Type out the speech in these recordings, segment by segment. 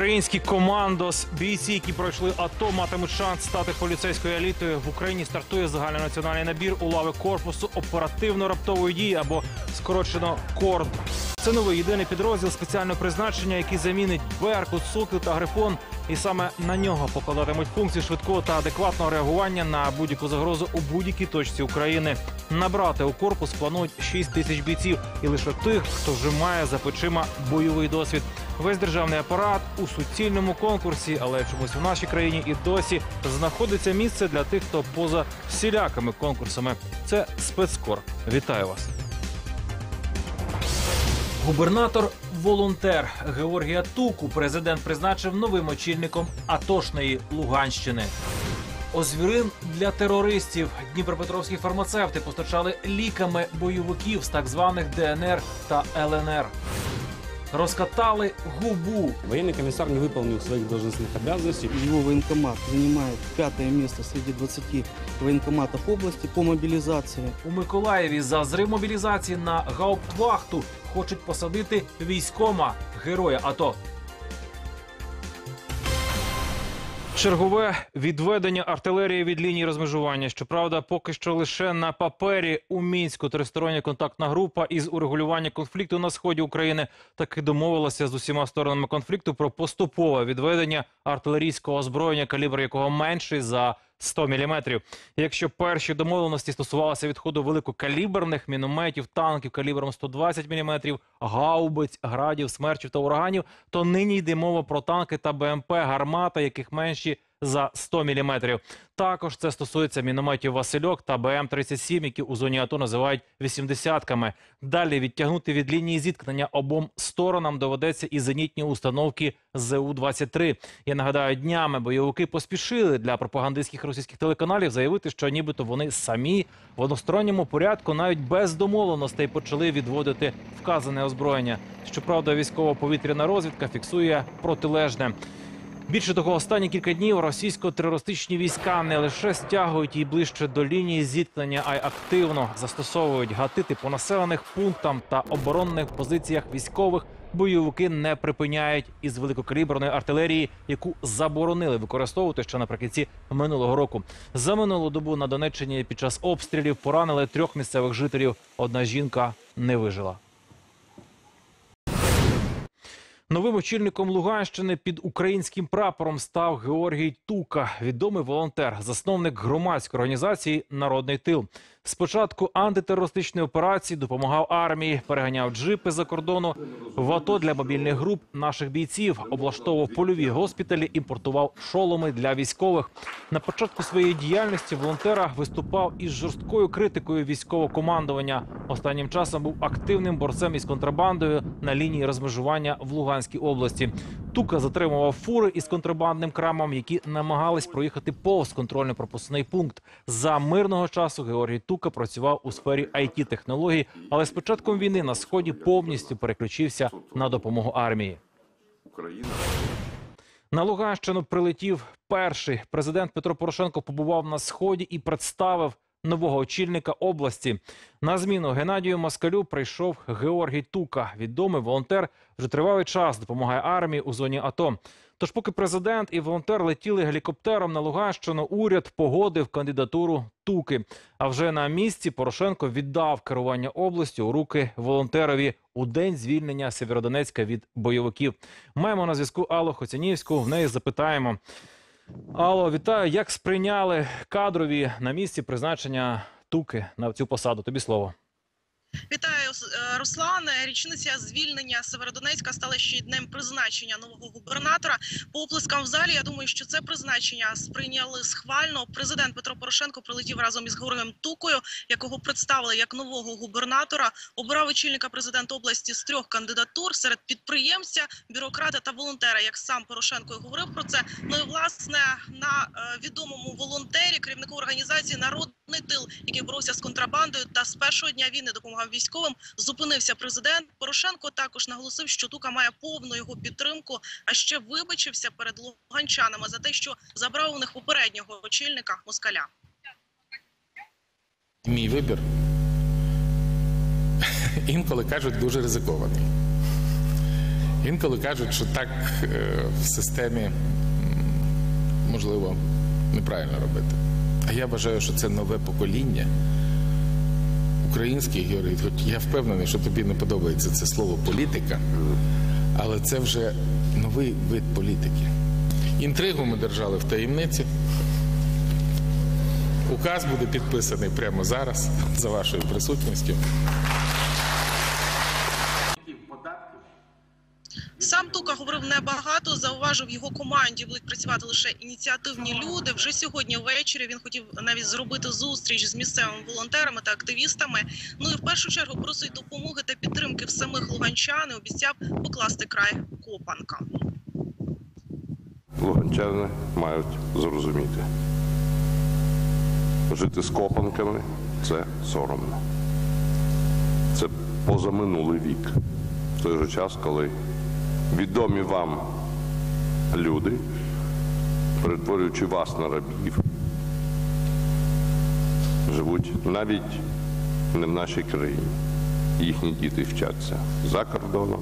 Український командос, бійці, які пройшли АТО, матимуть шанс стати поліцейською елітою. В Україні стартує загальнонаціональний набір у лави корпусу оперативно-раптової дії або скорочено КОРД. Це новий єдиний підрозділ спеціального призначення, який замінить Беркут, Сокіл та Грифон. І саме на нього покладатимуть функції швидкого та адекватного реагування на будь-яку загрозу у будь-якій точці України. Набрати у корпус планують 6 тисяч бійців, і лише тих, хто вже має за плечима бойовий досвід. Весь державний апарат у суцільному конкурсі, але чомусь в нашій країні і досі знаходиться місце для тих, хто поза всілякими конкурсами. Це спецкор. Вітаю вас. Губернатор волонтер Георгія Туку президент призначив новим очільником Атошної Луганщини. Озвірин для терористів дніпропетровські фармацевти постачали ліками бойовиків з так званих ДНР та ЛНР. Розкатали губу. Военный комиссар не выполнил своих должностных обязанностей. Его военкомат занимает пятое место среди 20 военкоматов области по мобилизации. У Миколаєві за зрив мобілізації на гауптвахту хочуть посадити військома героя АТО. Чергове відведення артилерії від лінії розмежування. Щоправда, поки що лише на папері у мінську тристороння контактна група із урегулювання конфлікту на сході України таки домовилася з усіма сторонами конфлікту про поступове відведення артилерійського озброєння, калібр якого менший за 100 мм. Якщо перші домовленості стосувалися відходу великокаліберних мінометів, танків калібром 120 мм, гаубиць, градів, смерчів та ураганів, то нині йде мова про танки та БМП, гармата, яких менші за 100 мм. Також це стосується мінометів Васильок та БМ-37, які у зоні АТО називають 80-ками. Далі відтягнути від лінії зіткнення обом сторонам доведеться і зенітні установки ЗУ-23. Я нагадаю, днями бойовики поспішили для пропагандистських російських телеканалів заявити, що нібито вони самі в односторонньому порядку навіть без домовленостей почали відводити вказане озброєння. Щоправда, військово-повітряна розвідка фіксує протилежне. Більше того, останні кілька днів російсько-терористичні війська не лише стягують її ближче до лінії зіткнення, а й активно застосовують гатити по населених пунктам та оборонних позиціях військових. Бойовики не припиняють із великокаліберної артилерії, яку заборонили використовувати ще наприкінці минулого року. За минулу добу на Донеччині під час обстрілів поранили трьох місцевих жителів. Одна жінка не вижила. Новим очільником Луганщини під українським прапором став Георгій Тука, відомий волонтер, засновник громадської організації Народний тил. Спочатку антитерористичної операції допомагав армії, переганяв джипи за кордону в АТО для мобільних груп наших бійців, облаштовував польові госпіталі, імпортував шоломи для військових. На початку своєї діяльності волонтера виступав із жорсткою критикою військового командування. Останнім часом був активним борцем із контрабандою на лінії розмежування в Луганській області. Тука затримував фури із контрабандним крамом, які намагались проїхати повз контрольно-пропускний пункт. За мирного часу Георгій Тука працював у сфері it технологій, але з початком війни на сході повністю переключився на допомогу армії. На Луганщину прилетів перший. Президент Петро Порошенко побував на сході і представив нового очільника області. На зміну Геннадію Москалю прийшов Георгій Тука. Відомий волонтер вже тривалий час допомагає армії у зоні АТО. Тож, поки президент і волонтер летіли гелікоптером на Луганщину, уряд погодив кандидатуру Туки. А вже на місці Порошенко віддав керування областю у руки волонтерові у день звільнення Сєвєродонецька від бойовиків. Маємо на зв'язку Аллу Хоцянівську. В неї запитаємо. Алло, вітаю. Як сприйняли кадрові на місці призначення Туки на цю посаду? Тобі слово. Вітаю, е, Руслане. Річниця звільнення Северодонецька стала ще й днем призначення нового губернатора. По оплескам в залі. Я думаю, що це призначення сприйняли схвально. Президент Петро Порошенко прилетів разом із Георгієм Тукою, якого представили як нового губернатора. Обирав очільника президент області з трьох кандидатур серед підприємця, бюрократа та волонтера. Як сам Порошенко і говорив про це. Ну і власне на е, відомому волонтері, керівнику організації Народний тил, який боровся з контрабандою та з першого дня війни допомагав військовим. Зупинився президент Порошенко. Також наголосив, що Тука має повну його підтримку. А ще вибачився перед луганчанами за те, що забрав у них попереднього очільника москаля. Мій вибір інколи кажуть дуже ризикований. Інколи кажуть, що так е, в системі можливо неправильно робити. А я вважаю, що це нове покоління українських Георгій. Хоч я впевнений, що тобі не подобається це слово політика, але це вже новий вид політики. Інтригу ми держали в таємниці. Указ буде підписаний прямо зараз за вашою присутністю. Говорив небагато. Зауважив в його команді будуть працювати лише ініціативні люди. Вже сьогодні ввечері він хотів навіть зробити зустріч з місцевими волонтерами та активістами. Ну і в першу чергу просить допомоги та підтримки в самих луганчан. і Обіцяв покласти край копанкам. Луганчани мають зрозуміти. Жити з копанками це соромно. Це позаминулий вік. В той же час, коли відомі вам люди, перетворюючи вас на рабів, живуть навіть не в нашій країні. Їхні діти вчаться за кордоном,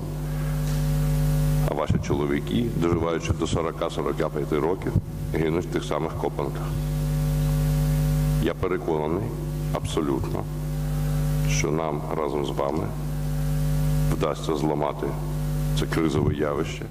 а ваші чоловіки, доживаючи до 40-45 років, гинуть в тих самих копанках. Я переконаний абсолютно, що нам разом з вами вдасться зламати це кризове явище.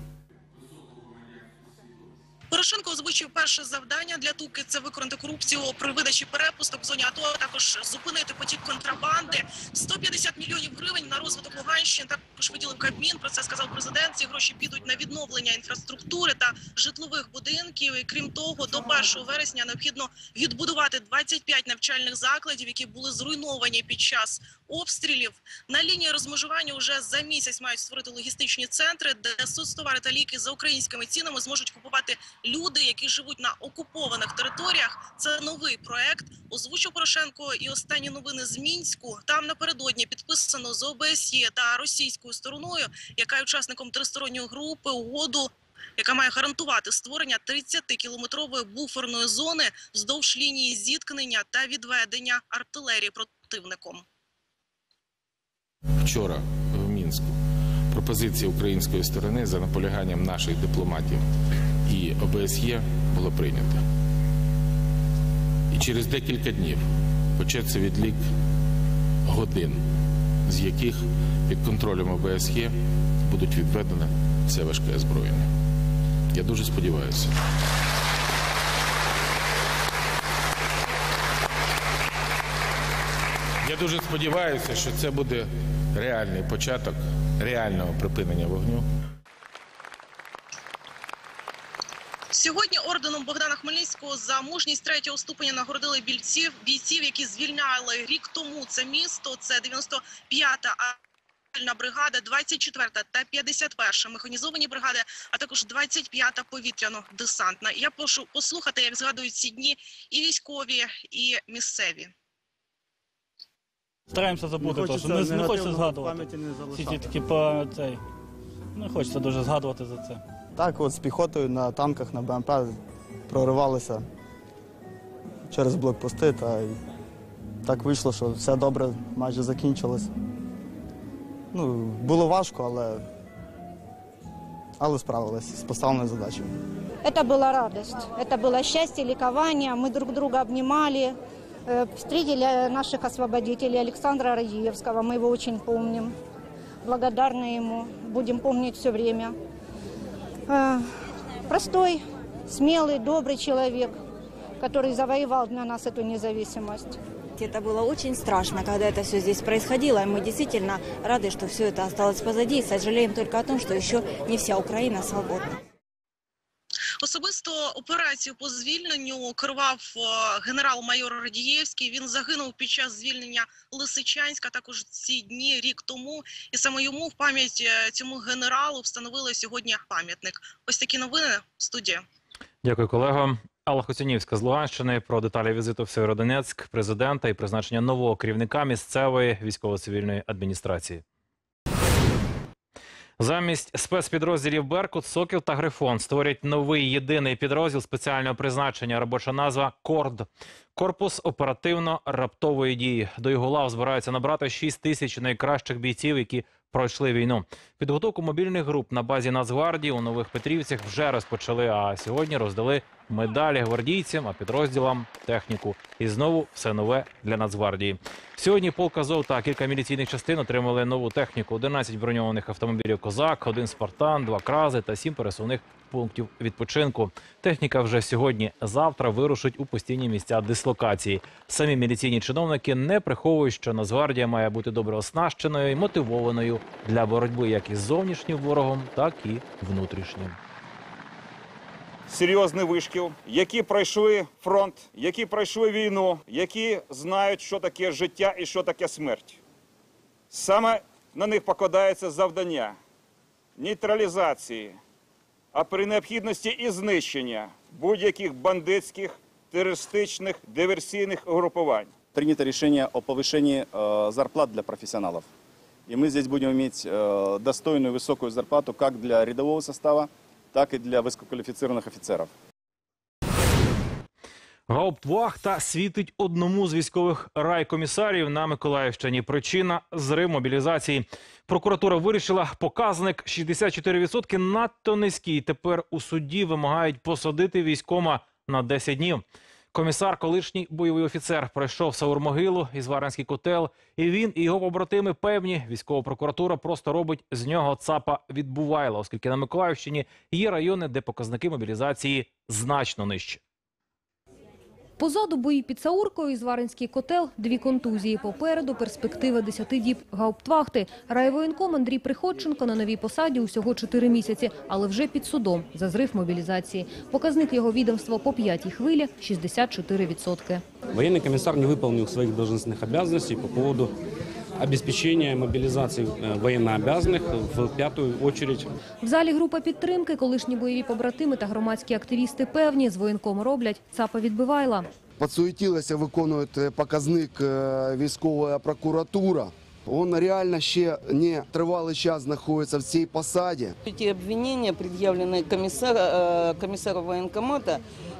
Порошенко озвучив перше завдання для Туки – це виконати корупцію при видачі перепусток в зоні АТО, а також зупинити потік контрабанди. 150 мільйонів гривень на розвиток Луганщини також виділив Кабмін. Про це сказав президент. Ці гроші підуть на відновлення інфраструктури та житлових будинків. І крім того, до 1 вересня необхідно відбудувати 25 навчальних закладів, які були зруйновані під час обстрілів. На лінії розмежування вже за місяць мають створити логістичні центри, де соцтовари та ліки за українськими цінами зможуть купувати люди, які живуть на окупованих територіях. Це новий проект. Озвучив Порошенко і останні новини з мінську. Там напередодні підписано з ОБСЄ та російською стороною, яка є учасником тристоронньої групи угоду. Яка має гарантувати створення 30-кілометрової буферної зони вздовж лінії зіткнення та відведення артилерії противником. вчора в Мінську пропозиція української сторони за наполяганням наших дипломатів і ОБСЄ було прийнято. І через декілька днів почеться відлік годин, з яких під контролем ОБСЄ будуть відведено все важке озброєння. Я дуже сподіваюся. Я дуже сподіваюся, що це буде реальний початок реального припинення вогню. Сьогодні орденом Богдана Хмельницького за мужність третього ступеня нагородили бійців, бійців, які звільняли рік тому це місто. Це 95-та аерольна бригада, 24-та та 51-ша механізовані бригади, а також 25-та повітряно-десантна. Я прошу послухати, як згадують ці дні і військові, і місцеві. Стараємося забути, тому що не, не хочеться згадувати. пам'яті не Всі ті такі по цей. Не хочеться дуже згадувати за це. Так, от з піхотою на танках, на БМП проривалися через блокпости, та так вийшло, що все добре майже закінчилось. Ну, було важко, але, але справилися з поставленою задачею. Это была радость, это было счастье, ликование. Мы друг друга обнимали, э, встретили наших освободителей Александра Радиевского. Мы его очень помним, благодарны ему, будем помнить все время. Э, Простой, смелый, добрый человек, который завоевал для нас эту независимость. Это было очень страшно, когда это все здесь происходило. И мы действительно рады, что все это осталось позади. И сожалеем только о том, что еще не вся Украина свободна. Особисто операцію по звільненню керував е, генерал-майор Радієвський. Він загинув під час звільнення Лисичанська. Також ці дні рік тому, і саме йому в пам'ять е, цьому генералу встановили сьогодні пам'ятник. Ось такі новини. Студія. Дякую, колего. Алла Хоцянівська з Луганщини про деталі візиту в Сєвєродонецьк президента і призначення нового керівника місцевої військово-цивільної адміністрації. Замість спецпідрозділів Беркут, Сокіл та Грифон створять новий єдиний підрозділ спеціального призначення. Робоча назва Корд. Корпус оперативно-раптової дії. До його лав збираються набрати 6 тисяч найкращих бійців, які пройшли війну. Підготовку мобільних груп на базі Нацгвардії у Нових Петрівцях вже розпочали. А сьогодні роздали медалі гвардійцям, а підрозділам техніку. І знову все нове для Нацгвардії. Сьогодні полк Азов та кілька міліційних частин отримали нову техніку: 11 броньованих автомобілів Козак, один Спартан, два крази та сім пересувних пунктів відпочинку. Техніка вже сьогодні-завтра вирушить у постійні місця дислокації. Самі міліційні чиновники не приховують, що Нацгвардія має бути добре оснащеною і мотивованою для боротьби як із зовнішнім ворогом, так і внутрішнім серйозний вишкіл, які пройшли фронт, які пройшли війну, які знають, що таке життя і що таке смерть. Саме на них покладається завдання нейтралізації, а при необхідності і знищення будь-яких бандитських, терористичних, диверсійних угрупувань. принято решение о повышении э, зарплат для профессионалов. И мы здесь будем иметь э, достойную высокую зарплату как для рядового состава, так і для висококваліфіцированих офіцерів Гауптвахта світить одному з військових райкомісарів на Миколаївщині. Причина зрив мобілізації. Прокуратура вирішила, показник 64% надто низький. Тепер у суді вимагають посадити військома на 10 днів. Комісар, колишній бойовий офіцер, пройшов Саурмогилу і Зваринський котел. І він і його побратими певні. Військова прокуратура просто робить з нього цапа відбувайла, оскільки на Миколаївщині є райони, де показники мобілізації значно нижчі. Позаду бої під Сауркою і Зваринський котел, дві контузії. Попереду перспектива 10 діб гауптвахти. Райвоєнком Андрій Приходченко на новій посаді усього 4 місяці, але вже під судом за зрив мобілізації. Показник його відомства по п'ятій хвилі – 64%. Военный комиссар не выполнил своих должностных обязанностей по поводу обеспечения мобилизации э, военнообязанных в пятую очередь. В залі група підтримки, колишні бойові побратими та громадські активісти певні, з воєнком роблять цапа відбивайла. Подсуетилася, виконує е, показник е, військова прокуратура. Він реально ще не тривалий час знаходиться в цій посаді. Эти обвинения предъявлены комиссара, э, комиссару военкомата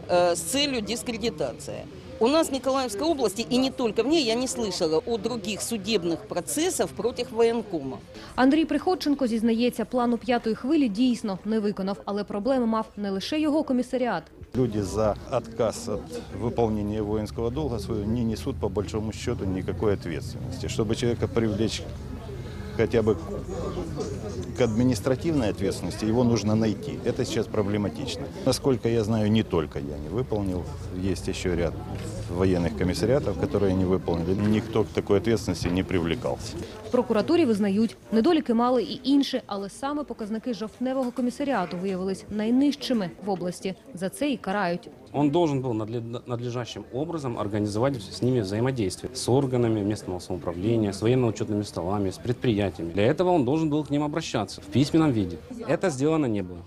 э, с целью дискредитации. У нас в Николаевской области, и не только в ней, я не слышала о других судебных процессах против военкома. Андрій Приходченко зізнається, плану п'ятої хвилі дійсно не виконав, але проблеми мав не лише його комісаріат. Люди за отказ от выполнения воинского долга своего не несут по большому счету никакой ответственности. Чтобы человека привлечь хотя бы к административной ответственности, его нужно найти. Это сейчас проблематично. Насколько я знаю, не только я не выполнил. Есть еще ряд военных комиссариатов, которые не выполнили. Никто к такой ответственности не привлекался. В прокуратурі визнають, недоліки мали і інші, але саме показники жовтневого комісаріату виявились найнижчими в області. За це і карають. Он должен был надле- надлежащим образом организовать с ними взаимодействие с органами местного самоуправления, с военно-учетными столами, с предприятиями. Для этого он должен был к ним обращаться в письменном виде. Это сделано не было.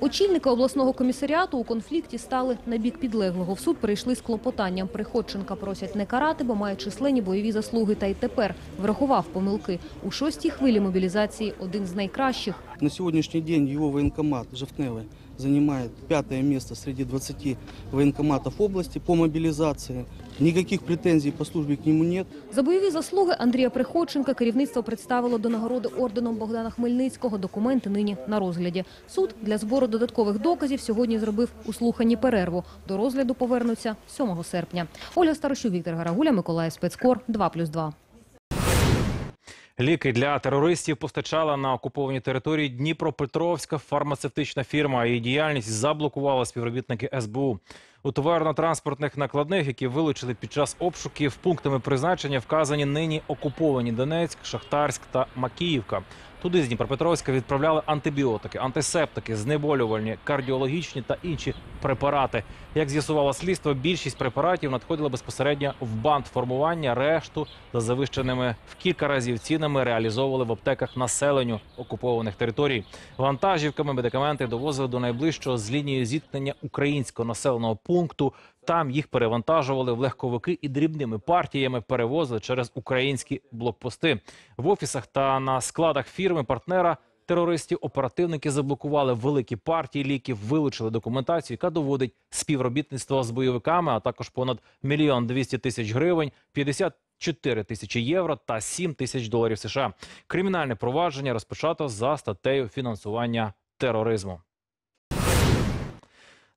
Очільники обласного комісаріату у конфлікті стали на бік підлеглого. В суд прийшли з клопотанням. Приходченка просять не карати, бо має численні бойові заслуги. Та й тепер врахував помилки. У шостій хвилі мобілізації один з найкращих. На сегодняшний день его военкомат Жовтневый занимает пятое место среди 20 военкоматов области по мобилизации. Никаких претензий по службе к нему нет. За бойові заслуги Андрія Приходченка керівництво представило до нагороди орденом Богдана Хмельницького. Документи нині на розгляді. Суд для збору додаткових доказів сьогодні зробив у слуханні перерву. До розгляду повернуться 7 серпня. Оля Старощу, Віктор Гарагуля, Миколаїв Спецкор, 2+,2. Ліки для терористів постачала на окупованій території Дніпропетровська фармацевтична фірма. Її діяльність заблокувала співробітники СБУ. У товарно-транспортних накладних, які вилучили під час обшуків, пунктами призначення вказані нині окуповані Донецьк, Шахтарськ та Макіївка. Туди з Дніпропетровська відправляли антибіотики, антисептики, знеболювальні, кардіологічні та інші препарати. Як з'ясувало слідство, більшість препаратів надходила безпосередньо в банд формування. Решту за завищеними в кілька разів цінами реалізовували в аптеках населенню окупованих територій. Вантажівками медикаменти довозили до найближчого з лінією зіткнення українського населеного пункту. Там їх перевантажували в легковики і дрібними партіями перевозили через українські блокпости. В офісах та на складах фірми партнера терористів оперативники заблокували великі партії ліків, вилучили документацію, яка доводить співробітництво з бойовиками, а також понад мільйон двісті тисяч гривень, 50 4 тисячі євро та 7 тисяч доларів США. Кримінальне провадження розпочато за статтею фінансування тероризму.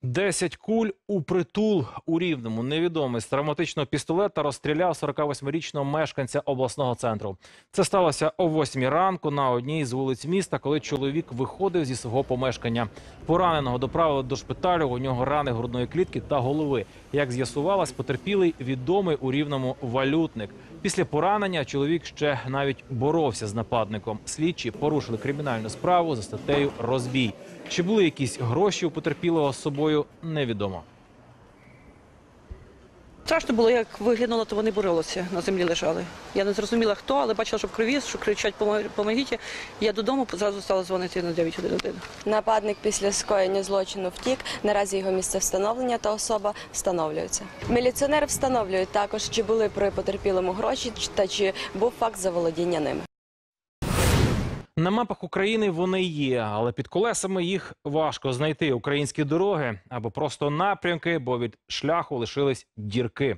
10 куль у притул у Рівному. Невідомий з травматичного пістолета розстріляв 48-річного мешканця обласного центру. Це сталося о 8 ранку на одній з вулиць міста, коли чоловік виходив зі свого помешкання. Пораненого доправили до шпиталю. У нього рани грудної клітки та голови. Як з'ясувалось, потерпілий відомий у Рівному валютник. Після поранення чоловік ще навіть боровся з нападником. Слідчі порушили кримінальну справу за статтею розбій. Чи були якісь гроші у потерпілого з собою, невідомо. Страшно було, як виглянуло, то вони боролися, на землі лежали. Я не зрозуміла хто, але бачила, що в крові, що кричать «Помо- помогіть. Я додому зразу стала дзвонити на 911. Нападник після скоєння злочину втік. Наразі його місце встановлення та особа встановлюються. Міліціонери встановлюють також, чи були при потерпілому гроші та чи був факт заволодіння ними. На мапах України вони є, але під колесами їх важко знайти. Українські дороги або просто напрямки, бо від шляху лишились дірки.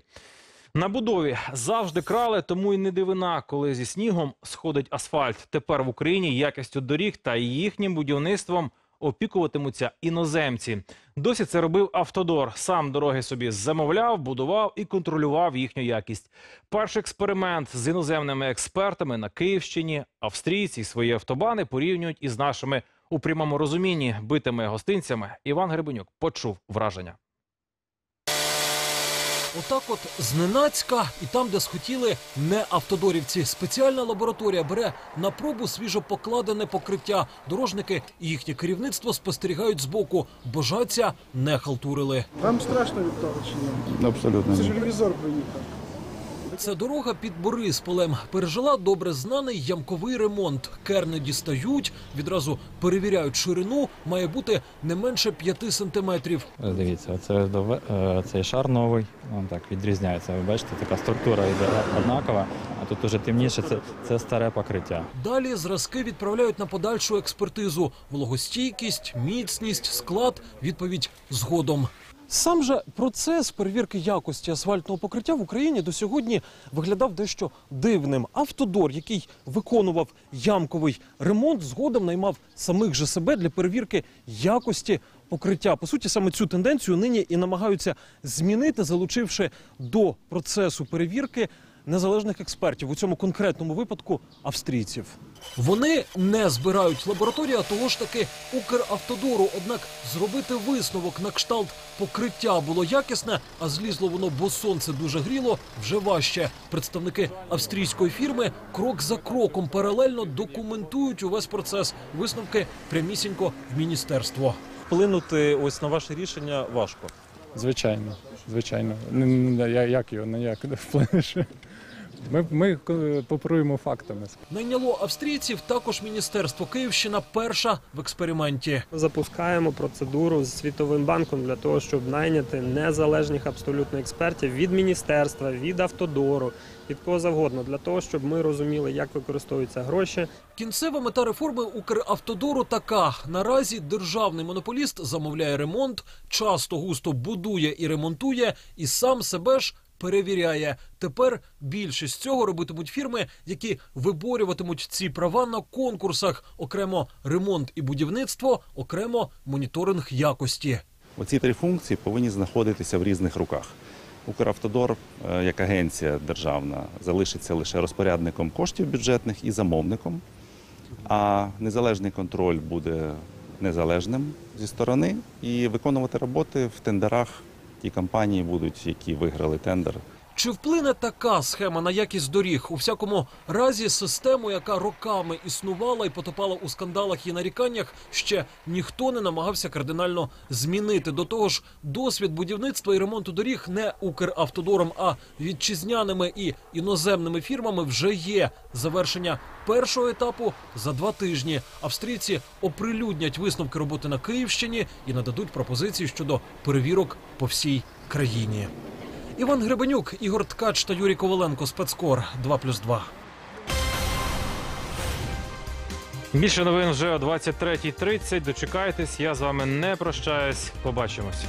На будові завжди крали, тому й не дивина, коли зі снігом сходить асфальт. Тепер в Україні якістю доріг та їхнім будівництвом опікуватимуться іноземці. Досі це робив Автодор. Сам дороги собі замовляв, будував і контролював їхню якість. Перший експеримент з іноземними експертами на Київщині. Австрійці свої автобани порівнюють із нашими у прямому розумінні битими гостинцями. Іван Гребенюк почув враження. Отак от зненацька і там, де схотіли не автодорівці. Спеціальна лабораторія бере на пробу свіжо покладене покриття. Дорожники і їхнє керівництво спостерігають збоку. Божаться не халтурили. Вам страшно від того чи ні? Абсолютно. Це ж ревізор приїхав. Це дорога під Борисполем. Пережила добре знаний ямковий ремонт. Керни дістають, відразу перевіряють ширину. Має бути не менше п'яти сантиметрів. Дивіться, оце дове- е, цей шар новий, він так відрізняється. Ви бачите, така структура йде однакова, а тут уже темніше, це, це старе покриття. Далі зразки відправляють на подальшу експертизу. Вологостійкість, міцність, склад. Відповідь згодом. Сам же процес перевірки якості асфальтного покриття в Україні до сьогодні виглядав дещо дивним. Автодор, який виконував ямковий ремонт, згодом наймав самих же себе для перевірки якості покриття. По суті, саме цю тенденцію нині і намагаються змінити, залучивши до процесу перевірки незалежних експертів у цьому конкретному випадку австрійців. Вони не збирають лабораторія того ж таки Укравтодору. Однак зробити висновок на кшталт покриття було якісне, а злізло воно, бо сонце дуже гріло, вже важче. Представники австрійської фірми крок за кроком паралельно документують увесь процес. Висновки прямісінько в міністерство. Вплинути ось на ваше рішення важко. Звичайно, звичайно. Як його не вплинеш. Ми, ми е, попруємо фактами. Найняло австрійців також міністерство Київщина перша в експерименті. Запускаємо процедуру з світовим банком для того, щоб найняти незалежних абсолютно експертів від міністерства, від автодору, від кого завгодно, для того, щоб ми розуміли, як використовуються гроші. Кінцева мета реформи Укравтодору така: наразі державний монополіст замовляє ремонт, часто густо будує і ремонтує, і сам себе ж. Перевіряє тепер більшість цього робитимуть фірми, які виборюватимуть ці права на конкурсах. Окремо ремонт і будівництво, окремо моніторинг якості. Оці три функції повинні знаходитися в різних руках. Укравтодор, е, як агенція державна, залишиться лише розпорядником коштів бюджетних і замовником, а незалежний контроль буде незалежним зі сторони і виконувати роботи в тендерах ті компанії будуть, які виграли тендер. Чи вплине така схема на якість доріг? У всякому разі, систему, яка роками існувала і потопала у скандалах і наріканнях, ще ніхто не намагався кардинально змінити. До того ж, досвід будівництва і ремонту доріг не Укравтодором, а вітчизняними і іноземними фірмами вже є. Завершення першого етапу за два тижні. Австрійці оприлюднять висновки роботи на Київщині і нададуть пропозиції щодо перевірок по всій країні. Іван Гребенюк, Ігор Ткач та Юрій Коваленко. Спецкор 2+,2. Більше новин вже о 23.30. Дочекайтесь. Я з вами не прощаюсь. Побачимось.